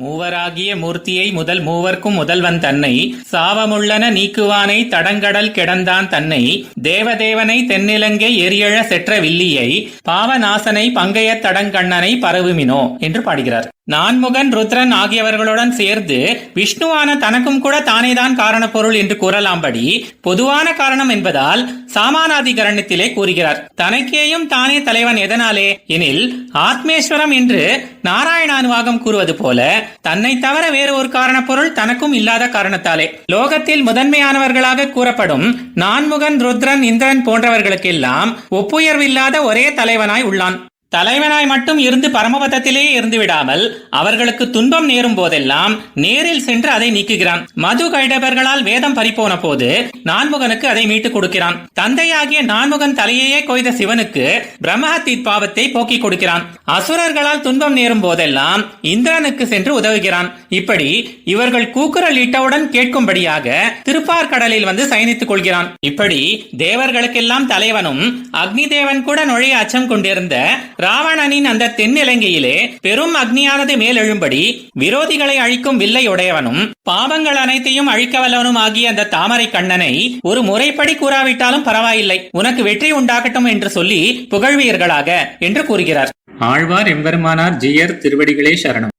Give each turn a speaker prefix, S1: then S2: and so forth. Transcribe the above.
S1: மூவராகிய மூர்த்தியை முதல் மூவர்க்கும் முதல்வன் தன்னை சாவமுள்ளன நீக்குவானை தடங்கடல் கிடந்தான் தன்னை தேவதேவனை தென்னிலங்கை எரியழ செற்ற வில்லியை பாவநாசனை பங்கைய தடங்கண்ணனை பரவுமினோ என்று பாடுகிறார். நான்முகன் ருத்ரன் ஆகியவர்களுடன் சேர்ந்து விஷ்ணுவான தனக்கும் கூட தானேதான் காரணப்பொருள் என்று கூறலாம்படி பொதுவான காரணம் என்பதால் சாமானாதிகரணத்திலே கூறுகிறார். தனக்கேயும் தானே தலைவன் எதனாலே? எனில் ஆத்மேஸ்வரம் என்று நாராயணானுவாகம் கூறுவது போல தன்னை தவிர வேறு ஒரு காரணப்பொருள் தனக்கும் இல்லாத காரணத்தாலே. லோகத்தில் முதன்மையானவர்களாக கூறப்படும் நான்முகன் ருத்ரன் இந்திரன் போன்றவர்களுக்கெல்லாம் ஒப்புயர்வில்லாத ஒரே தலைவனாய் உள்ளான். தலைவனாய் மட்டும் இருந்து பரமபதத்திலே இருந்து விடாமல் அவர்களுக்கு துன்பம் நேரும் போதெல்லாம் நேரில் சென்று அதை நீக்குகிறான். மது கைடவர்களால் வேதம் பறிப்போன போது நான்முகனுக்கு அதை மீட்டுக் கொடுக்கிறான். தந்தையாகிய நான்முகன் தலையையே கொய்த சிவனுக்கு பிரம்மஹத்தி பாவத்தை போக்கிக் கொடுக்கிறான். அசுரர்களால் துன்பம் நேரும் போதெல்லாம் இந்திரனுக்கு சென்று உதவுகிறான். இப்படி இவர்கள் கூக்குரல் இட்டவுடன் கேட்கும்படியாக திருப்பார்கடலில் வந்து சயனித்துக் கொள்கிறான். இப்படி தேவர்களுக்கெல்லாம் தலைவனும் அக்னி தேவன் கூட நுழைய அச்சம் கொண்டிருந்த ராவணனின் அந்த தென்னிலங்கையிலே பெரும் அக்னியானது மேலெழும்படி விரோதிகளை அழிக்கும் வில்லை உடையவனும் பாவங்கள் அனைத்தையும் அழிக்க வல்லவனும் ஆகிய அந்த தாமரை கண்ணனை ஒரு முறைப்படி கூறாவிட்டாலும் பரவாயில்லை. உனக்கு வெற்றி உண்டாகட்டும் என்று சொல்லி புகழ்வீர்களாக என்று கூறுகிறார். ஆழ்வார் எம்பெருமானார் ஜியர் திருவடிகளே சரணம்.